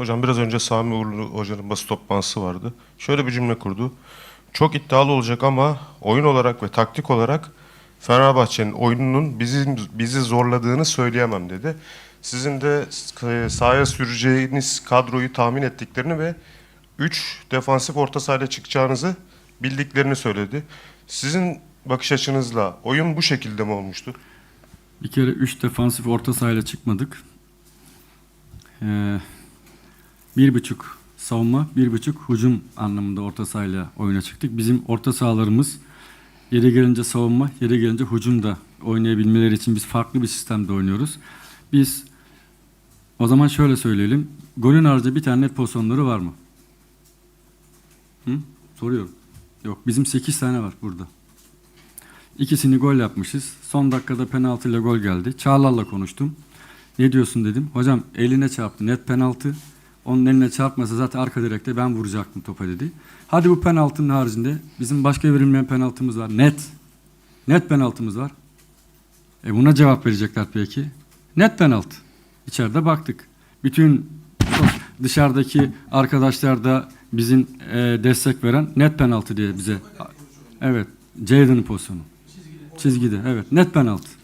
Hocam biraz önce Sami Uğurlu Hoca'nın basın toplantısı vardı. Şöyle bir cümle kurdu. Çok iddialı olacak ama oyun olarak ve taktik olarak Fenerbahçe'nin oyununun bizim bizi zorladığını söyleyemem dedi. Sizin de e, sahaya süreceğiniz kadroyu tahmin ettiklerini ve 3 defansif orta sahayla çıkacağınızı bildiklerini söyledi. Sizin bakış açınızla oyun bu şekilde mi olmuştu? Bir kere 3 defansif orta sahayla çıkmadık. Ee, bir buçuk savunma, bir buçuk hücum anlamında orta sahayla oyuna çıktık. Bizim orta sahalarımız yeri gelince savunma, yeri gelince hücum da oynayabilmeleri için biz farklı bir sistemde oynuyoruz. Biz o zaman şöyle söyleyelim. Golün haricinde bir tane net pozisyonları var mı? Hı? Soruyorum. Yok. Bizim 8 tane var burada. İkisini gol yapmışız. Son dakikada penaltıyla gol geldi. Çağlar'la konuştum. Ne diyorsun dedim. Hocam eline çarptı. Net penaltı. Onun eline çarpmasa zaten arka direkte ben vuracaktım topa dedi. Hadi bu penaltının haricinde bizim başka verilmeyen penaltımız var. Net. Net penaltımız var. E buna cevap verecekler peki. Net penaltı. İçeride baktık. Bütün dışarıdaki arkadaşlar da bizim e, destek veren net penaltı diye bize. Evet. Jadon'ın pozisyonu. Çizgide evet net penaltı.